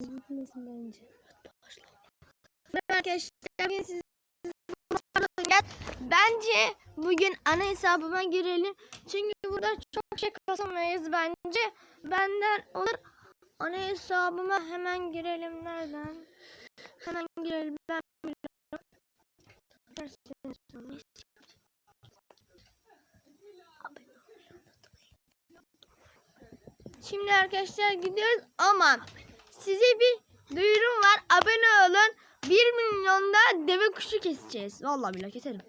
gitmesin bence. Arkadaşlar bugün siz Bence bugün ana hesabıma girelim. Çünkü burada çok şey kasamayız bence. Benden olur. Ana hesabıma hemen girelim. Nereden? Hemen girelim. Ben biliyorum. Şimdi arkadaşlar gidiyoruz ama size bir duyurum var. Abone olun. 1 milyonda deve kuşu keseceğiz. Vallahi billahi keserim.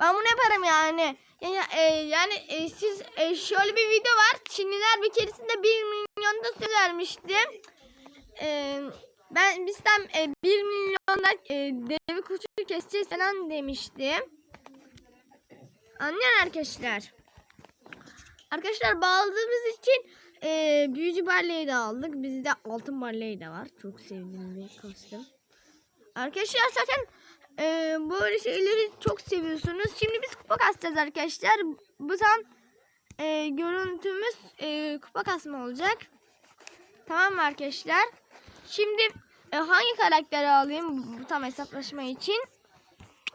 Ben bunu yaparım yani. Yani, e, yani e, siz e, şöyle bir video var. Çinliler bir keresinde 1 milyonda söz vermişti. E, ben bizden e, 1 milyonda e, deve kuşu keseceğiz falan demişti. Anlayan arkadaşlar. Arkadaşlar bağladığımız için e, büyücü barleyi de aldık. Bizde altın barleyi de var. Çok sevdiğim bir kostüm. Arkadaşlar zaten e, böyle şeyleri çok seviyorsunuz. Şimdi biz kupa kasacağız arkadaşlar. Bu tam e, görüntümüz e, kupa kasma olacak. Tamam mı arkadaşlar? Şimdi e, hangi karakteri alayım bu tam hesaplaşma için?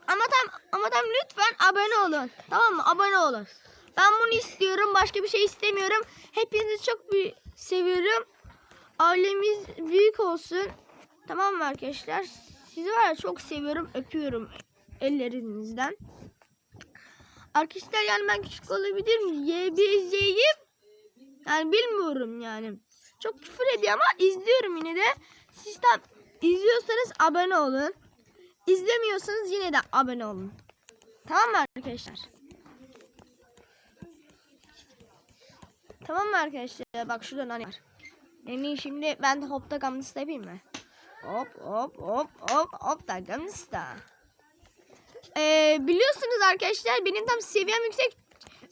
Ama tam ama tam lütfen abone olun. Tamam mı? Abone olun. Ben bunu istiyorum. Başka bir şey istemiyorum. Hepinizi çok seviyorum. Ailemiz büyük olsun. Tamam mı arkadaşlar? Sizi var ya çok seviyorum. Öpüyorum ellerinizden. Arkadaşlar yani ben küçük olabilirim. YBZ'yi yani bilmiyorum yani. Çok küfür ediyor ama izliyorum yine de. Siz de izliyorsanız abone olun. İzlemiyorsanız yine de abone olun. Tamam mı arkadaşlar? Tamam mı arkadaşlar? Bak şurada nane var. Yani şimdi ben de hopta gamlista yapayım mı? Hop hop hop hop hop da gamlista. Ee, biliyorsunuz arkadaşlar benim tam seviyem yüksek.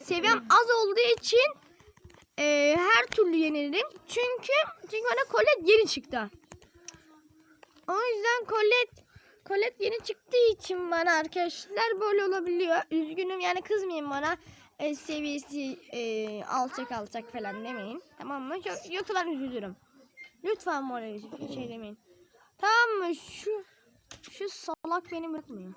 Seviyem az olduğu için e, her türlü yenilirim. Çünkü çünkü bana kolet yeni çıktı. O yüzden kolet kolet yeni çıktığı için bana arkadaşlar böyle olabiliyor. Üzgünüm yani kızmayın bana e, seviyesi e, alçak alçak falan demeyin. Tamam mı? Yok, yoksa ben üzülürüm. Lütfen bir şey demeyin. Tamam mı? Şu şu salak beni bırakmıyor.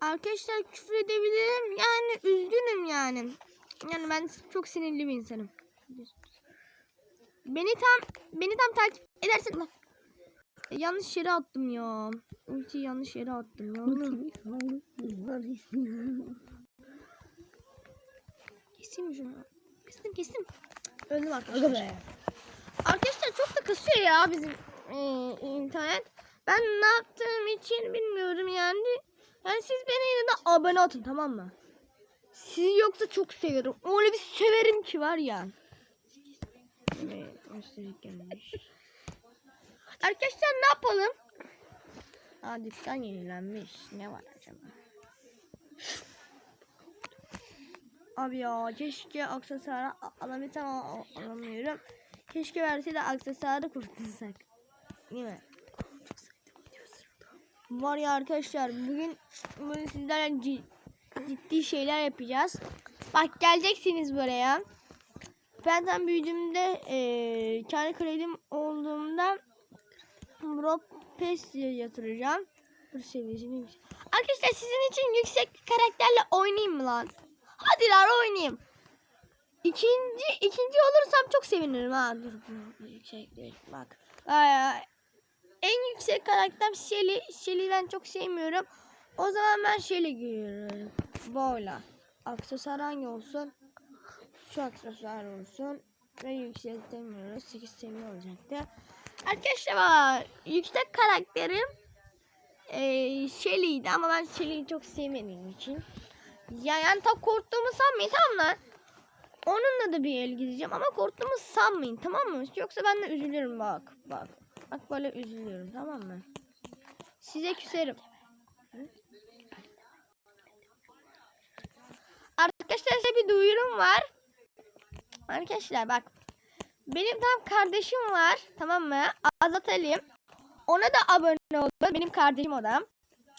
Arkadaşlar küfür edebilirim. Yani üzgünüm yani. Yani ben çok sinirli bir insanım. Beni tam beni tam takip edersin. E, yanlış yere attım ya. Ulti yanlış yere attım ya. Keseyim şunu? Kestim kestim. Öldüm arkadaşlar. Arkadaşlar çok da kasıyor ya bizim e, internet. Ben ne yaptığım için bilmiyorum yani. Yani siz beni yine de abone atın tamam mı? Sizi yoksa çok seviyorum. Öyle bir severim ki var ya. Evet, gösterip gelmiş. Arkadaşlar ne yapalım? Aa dükkan yenilenmiş. Ne var acaba? Abi ya keşke aksesuarı a- alabilsem ama a- alamıyorum. Keşke verse de aksesuarı kurtulsak. Değil mi? Var ya arkadaşlar bugün bugün sizlerle ci- ciddi şeyler yapacağız. Bak geleceksiniz buraya. Ben tam büyüdüğümde eee kendi kredim olduğumda Rob Pes'e yatıracağım. Seviyesini yüksek. Arkadaşlar sizin için yüksek karakterle oynayayım mı lan? Hadi lan oynayayım. İkinci ikinci olursam çok sevinirim ha. Dur yüksek. Bak. Aa, en yüksek karakter Shelly. Shelly'i ben çok sevmiyorum. O zaman ben Shelly giyiyorum. Böyle. Aksesuar hangi olsun? Şu aksesuar olsun. Ve yüksek demiyoruz. 8 seviye olacaktı. Arkadaşlar yüksek karakterim eee Shelly'ydi ama ben Shelly'yi çok sevmediğim için. Ya yani tam korktuğumu sanmayın tamam mı? Onunla da bir el gideceğim ama korktuğumu sanmayın tamam mı? Yoksa ben de üzülürüm bak. Bak. Bak böyle üzülüyorum tamam mı? Size küserim. Hı? Arkadaşlar size bir duyurum var. Arkadaşlar bak. Benim tam kardeşim var. Tamam mı? Azat Alim. Ona da abone olun. Benim kardeşim o da.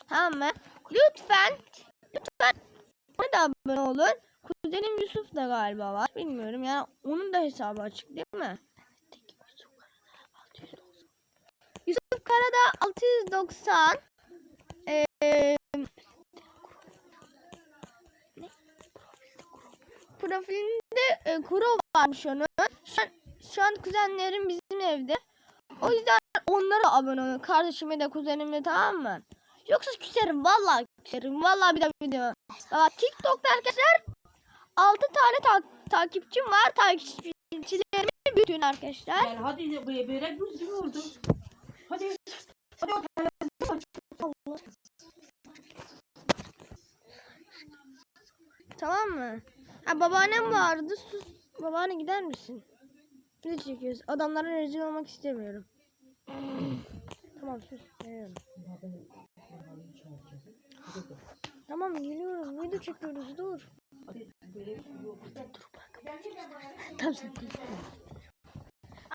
Tamam mı? Lütfen. Lütfen. Ona da abone olun. Kuzenim Yusuf da galiba var. Bilmiyorum yani onun da hesabı açık değil mi? Yusuf Karada 690 ee, profilinde e, kuru varmış onun. Şu an, şu an kuzenlerim bizim evde. O yüzden onlara abone olun. Kardeşime de kuzenime tamam mı? Yoksa küserim vallahi küserim. Vallahi bir de video. Valla TikTok'ta arkadaşlar 6 tane ta- takipçim var. Takipçilerimi bütün arkadaşlar. Gel hadi buraya buz gibi oldu. Hadi. Tamam mı? Ha babaannem vardı. Sus. Babaanne gider misin? Ne çekiyoruz? Adamlara rezil olmak istemiyorum. tamam sus. Geliyorum. Tamam geliyorum. Video çekiyoruz dur. Börek yok. Tamam sen.